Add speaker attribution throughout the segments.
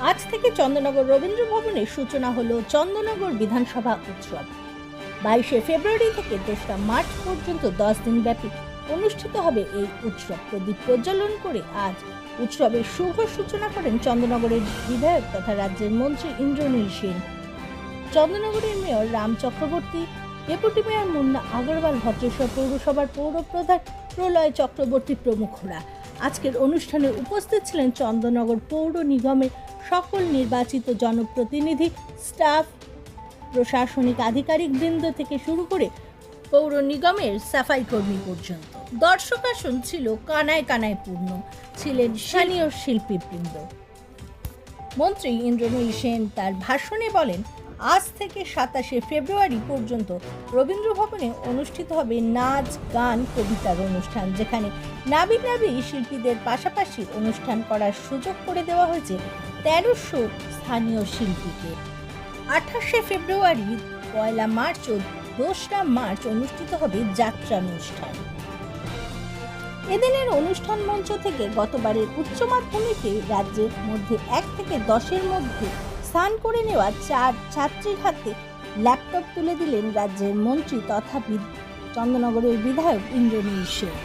Speaker 1: আজ থেকে চন্দ্রনগর রবীন্দ্র ভবনে সূচনা হল চন্দ্রনগর বিধানসভা উৎসব। বাইশে ফেব্রুয়ারি থেকে দোসরা মার্চ পর্যন্ত দশ দিন ব্যাপী অনুষ্ঠিত হবে এই উৎসব। প্রদীপ প্রজ্বলন করে আজ উৎসবের শুভ সূচনা করেন চন্দ্রনগরের বিধায়ক তথা রাজ্যের মন্ত্রী Indranil Sen. চন্দ্রনগরের mayor Ram Chakraborty, deputy mayor Munna Agarwal, Bhadreswar পৌরসভার পৌরপ্রধান প্রলয় চক্রবর্তী প্রমুখরা। আজকের অনুষ্ঠানে উপস্থিত ছিলেন চন্দ্রনগর পৌর নিগমের সকল নির্বাচিত জনপ্রতিনিধি, স্টাফ, প্রশাসনিক আধিকারিক বৃন্দ থেকে শুরু করে পৌর নিগমের সাফাই কর্মী পর্যন্ত। দর্শক আসন ছিল কানায় কানায় পূর্ণ, ছিলেন স্থানীয় শিল্পীবৃন্দ। মন্ত্রী ইন্দ্রনীল সেন তার ভাষণে বলেন, আজ থেকে সাতাশে ফেব্রুয়ারি পর্যন্ত রবীন্দ্র ভবনে অনুষ্ঠিত হবে নাচ, গান, কবিতার অনুষ্ঠান, যেখানে নাবি নাবি শিল্পীদের পাশাপাশি অনুষ্ঠান করার সুযোগ করে দেওয়া হয়েছে তেরোশো স্থানীয় শিল্পীকে। আঠাশে ফেব্রুয়ারি, পয়লা মার্চ ও দোসরা মার্চ অনুষ্ঠিত হবে যাত্রা অনুষ্ঠান এদিনের অনুষ্ঠান মঞ্চ থেকে গতবারের উচ্চ মাধ্যমিকে রাজ্যের মধ্যে এক থেকে দশের মধ্যে স্থান করে নেওয়া চার ছাত্রীর হাতে ল্যাপটপ তুলে দিলেন রাজ্যের মন্ত্রী তথা চন্দ্রনগরের বিধায়ক ইন্দ্রনীল সেন।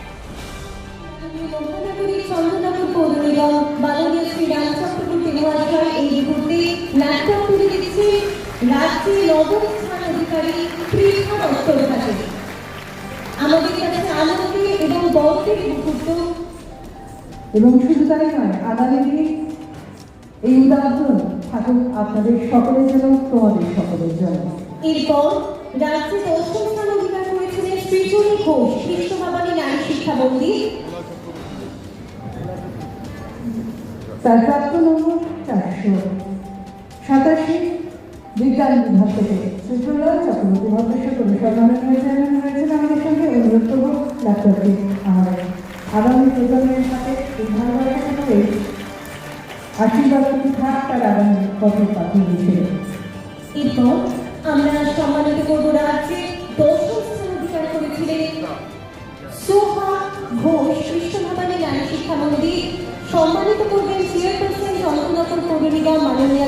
Speaker 2: এবং
Speaker 3: শুধু তাই নয় আগামী দিনে এই উদাহরণ থাকুক আপনাদের সকলের জন্য, তোমাদের সকলের জন্য।
Speaker 2: এরপর রাজ্যে দশম স্থান অধিকার করেছিলেন সৃজনী ঘোষ কৃষ্ণভাবানী নারী শিক্ষা মন্দির।
Speaker 3: তার প্রাপ্ত নম্বর সাতাশি বিজ্ঞান বিভাগ থেকে সুপ্রলয় চক্রবর্তী ভদ্রেশ্বর পরিসরমানের হয়েছেন হয়েছেন আমাদের সঙ্গে। অনুরোধ করব ল্যাপটপটি আমাদের আগামী প্রজন্মের সাথে ভালোবাসা আশীর্বাদ থাক, তার আগামী পথের পাখি হিসেবে
Speaker 2: এরপর আমরা সম্মানিত করব রাজ্যে দশম অধিকার করেছিলেন সোহা ঘোষ। নারী শিক্ষা মন্দির। সম্মানিত করবেন চেয়ারপারসন পৌর নিগম মাননীয়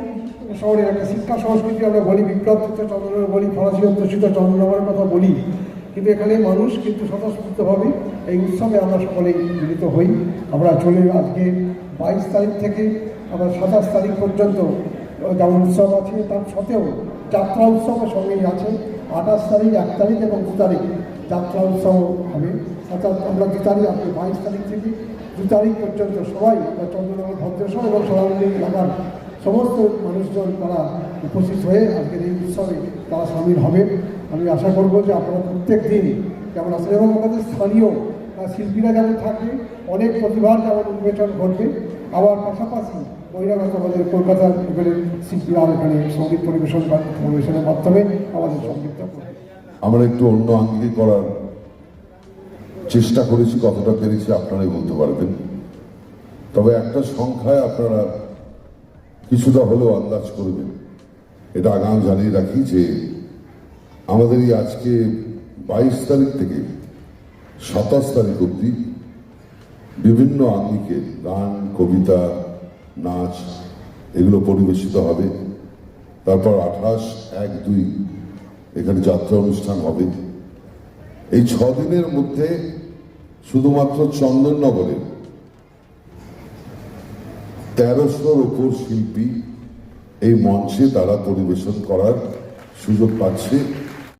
Speaker 4: শহরের একটা শিক্ষা সংস্কৃতি, আমরা বলি বিপ্লব চন্দ্রনগর বলি, ফরাসি অধ্যুষিত চন্দ্রনগরের কথা বলি। কিন্তু এখানে মানুষ কিন্তু স্বতঃস্ফূর্তভাবে এই উৎসবে আমরা সকলেই মিলিত হই। আমরা চলে আজকে বাইশ তারিখ থেকে আমরা সাতাশ তারিখ পর্যন্ত যেমন উৎসব আছে, তার সত্ত্বেও যাত্রা উৎসবের সঙ্গেই আছে। আঠাশ তারিখ, এক তারিখ এবং দু তারিখ যাত্রা উৎসব হবে। অর্থাৎ আমরা দু তারিখ আপনি বাইশ তারিখ থেকে দু তারিখ পর্যন্ত সবাই আমরা চন্দ্রনগর ভদ্রেশ্বর এবং সরাউন্ডিং এলাকার সমস্ত মানুষজন তারা উপস্থিত হয়ে আজকের এই উৎসবে তারা সামিল হবে আমি আশা করব যে আপনারা প্রত্যেক দিন যেমন আসলে এবং আমাদের স্থানীয় শিল্পীরা যেমন থাকবে অনেক প্রতিভার যেমন উন্মোচন ঘটবে। আবার পাশাপাশি বহিরাগত আমাদের কলকাতার এবারে শিল্পীরা এখানে সংগীত পরিবেশন পরিবেশনের মাধ্যমে আমাদের সঙ্গীতটা করবে।
Speaker 5: আমরা একটু অন্য আঙ্গিকে করার চেষ্টা করেছি, কতটা পেরেছি আপনারাই বলতে পারবেন। তবে একটা সংখ্যায় আপনারা কিছুটা হলেও আন্দাজ করবেন। এটা আগাম জানিয়ে রাখি যে আমাদের এই আজকে বাইশ তারিখ থেকে সাতাশ তারিখ অবধি বিভিন্ন আঙ্গিকে গান, কবিতা, নাচ এগুলো পরিবেশিত হবে। তারপর আঠাশ, এক, দুই এখানে যাত্রা অনুষ্ঠান হবে। এই ছ দিনের মধ্যে শুধুমাত্র চন্দননগরে তেরোশোর উপর শিল্পী এই মঞ্চে তারা পরিবেশন করার সুযোগ পাচ্ছে।